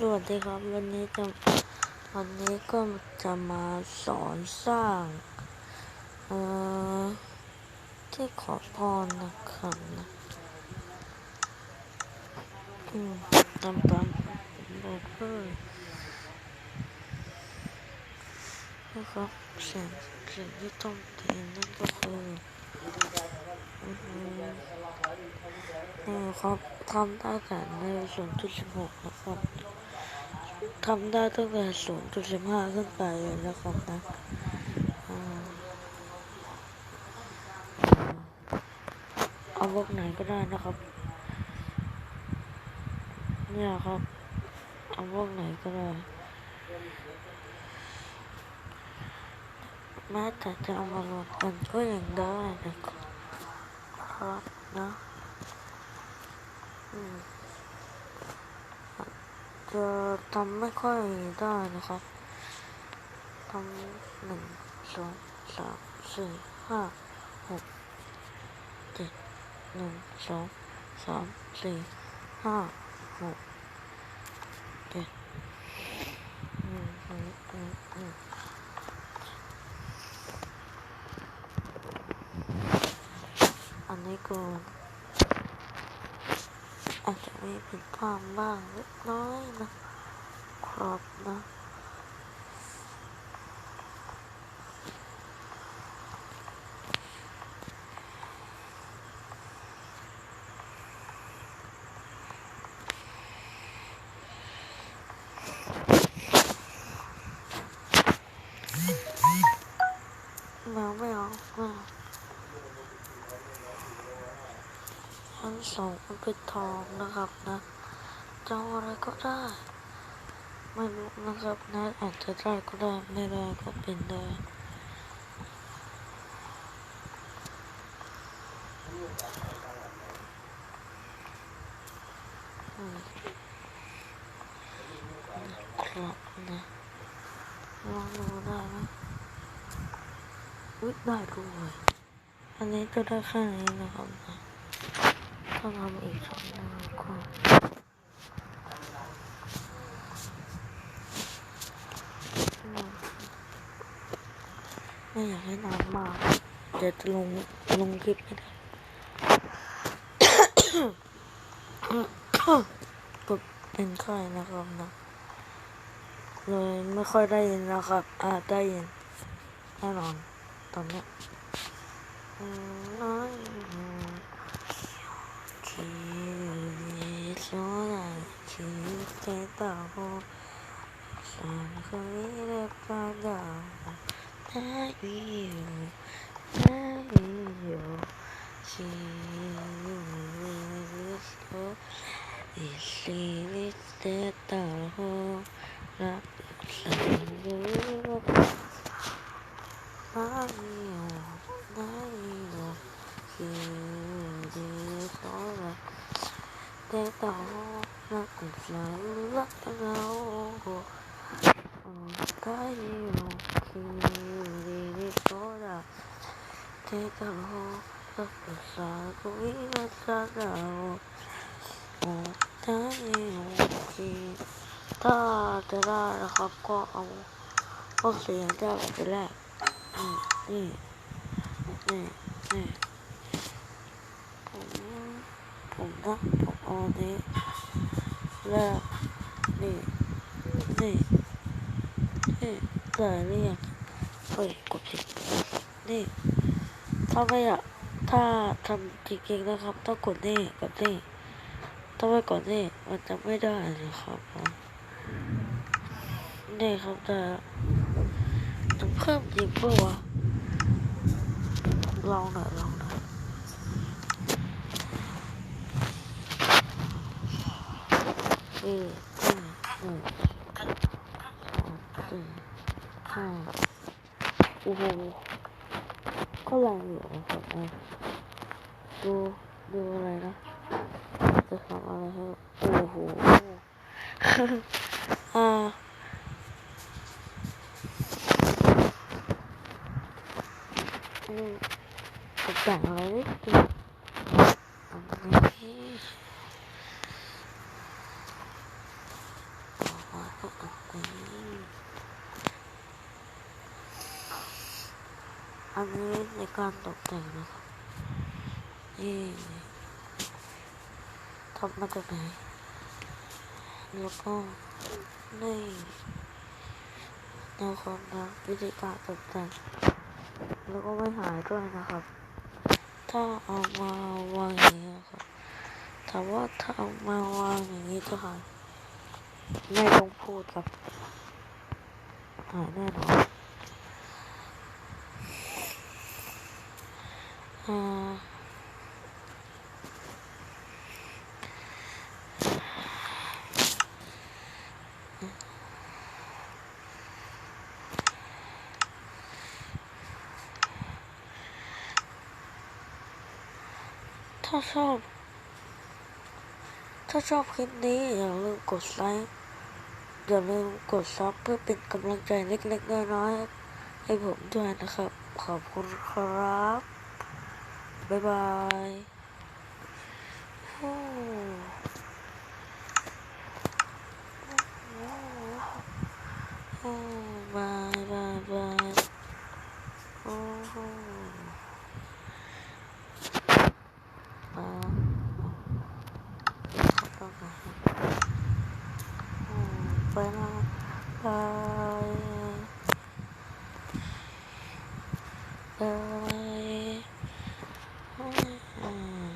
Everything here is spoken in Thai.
สวัสดีครับ วันนี้จะวันนี้ก็จะมาสอนสร้างเอ่อที่ขอพรนะครับนะอืมตามตามบอกเลยนะครับสิ่งสิ่งที่ต้องเตรียมนั่นก็คืออืมนี่ครับทำได้แต่ในส่วนที่สิบหกนะครับ ทำได้ตั้งแต่ศูนย์จุดสิบห้าขึ้นไปเลยนะครับนะอ่าเอาพวกไหนก็ได้นะครับ เนี่ยครับ เอาพวกไหนก็ได้แม้แต่จะเอามารวมกันก็ยังได้นะครับครับนะอืม จะทำไม่ค่อยได้นะครับทำหนึ่งสองสามสี่ห้าหกเจ็ดหนึ่งสองสามสี่ห้าหกเจ็ดหนึ่งสองสามสี่อันนี้ก่อน อาจจะมีผิดพลาดบ้างเล็กน้อยนะครับนะแมวไม่เอาแมว ชั้นสองมันเป็นทองนะครับนะจะเอาอะไรก็ได้ ไม่รู้นะครับนะอาจจะได้ก็ได้ไม่ได้ก็เป็นได้ครับนะลองดูได้ไหมอุ๊ยได้ด้วยอันนี้จะได้แค่นี้นะครับนะ ต้องทำอีกสองน้าก่อนไม่อยากให้นานมากเดี๋ยวจะลงลงคลิปไม่ได้ก็เป็นไข้นะครับนะเลยไม่ค่อยได้ยินนะครับ อ่าได้ยินแน่นอนตอนเนี้ยอืมน้อยอืมคิ ดโซดาคิดแค่ต่อโหสันคนนี้เรียกว่าดาว that you, that you, she is so easy to tell that you not you, not you, she เด้ต่อรักของฉันรักเราโอ้ใกล้โอเคดีดีโซดาเทกัโฮรักของฉันก็วิวัฒนาโอ้ใกโอเคถ้าจะได้นะครับก็เอาพวกเสียงได้ไปแรกนี่นี่นี่ผมผมนะผม เอาอันนี้แรกนี่นี่นี่แต่เรียกเฮ้ยกดผิดนี่ถ้าไม่อยากถ้าทำจริงๆนะครับ ต้องกดนี่กดนี่ถ้าไม่กดนี่มันจะไม่ได้นะครับนี่ครับแต่ต้องเพิ่มจริงเปล่าวะลองหน่อยลอง หน่อยนี่นี่หกสองสี่ห้าโอ้โหก็แรงอยู่ครับอะดูดูอะไรนะจะทำอะไรให้โอ้โหอ่าอืมตกแต่งอะไรนิดนึงอันนี้ ก็ อันนนี้ในการตกแต่งนะครับนี่ทำมาจากไหนแล้วก็นี่นะครับนะวิธีการตกแต่งแล้วก็ไม่หายด้วยนะครับ ถ้าเอามาวางอย่างนี้นะครับถามว่าถ้าเอามาวางอย่างนี้จะหาย ไม่ต้องพูดครับหายแน่นอนอ่าถ้าชอบ ถ้าชอบคลิปนี้อย่าลืมกดไลค์ อย่าลืมกดซับเพื่อเป็นกำลังใจเล็กๆน้อยๆให้ผมด้วยนะครับ ขอบคุณครับ บ๊ายบายโอ้บายบายบายโอ้าขอบคุณครับโอ้ไปแล้วบาย บายอืม